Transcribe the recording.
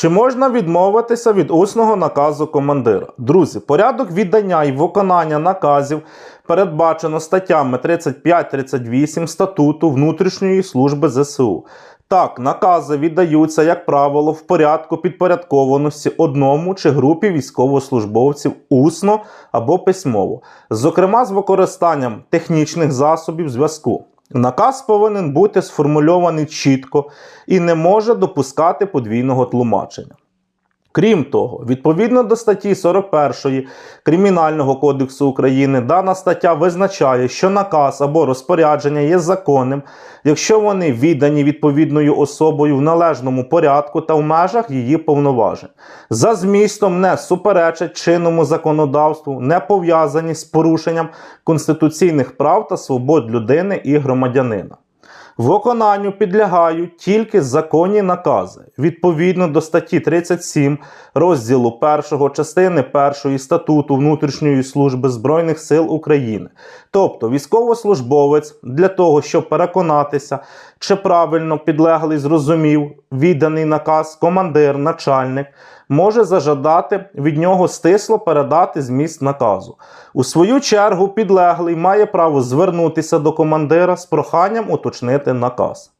Чи можна відмовитися від усного наказу командира? Друзі, порядок віддання і виконання наказів передбачено статтями 35-38 статуту внутрішньої служби ЗСУ. Так, накази віддаються, як правило, в порядку підпорядкованості одному чи групі військовослужбовців усно або письмово, зокрема з використанням технічних засобів зв'язку. Наказ повинен бути сформульований чітко і не може допускати подвійного тлумачення. Крім того, відповідно до статті 41 Кримінального кодексу України, дана стаття визначає, що наказ або розпорядження є законним, якщо вони віддані відповідною особою в належному порядку та в межах її повноважень, за змістом не суперечать чинному законодавству, не пов'язані з порушенням конституційних прав та свобод людини і громадянина. Виконанню підлягають тільки законні накази відповідно до статті 37 розділу 1 частини 1 статуту внутрішньої служби Збройних сил України. Тобто військовослужбовець для того, щоб переконатися, чи правильно підлеглий зрозумів відданий наказ, командир, начальник може зажадати від нього стисло передати зміст наказу. У свою чергу підлеглий має право звернутися до командира з проханням уточнити наказ.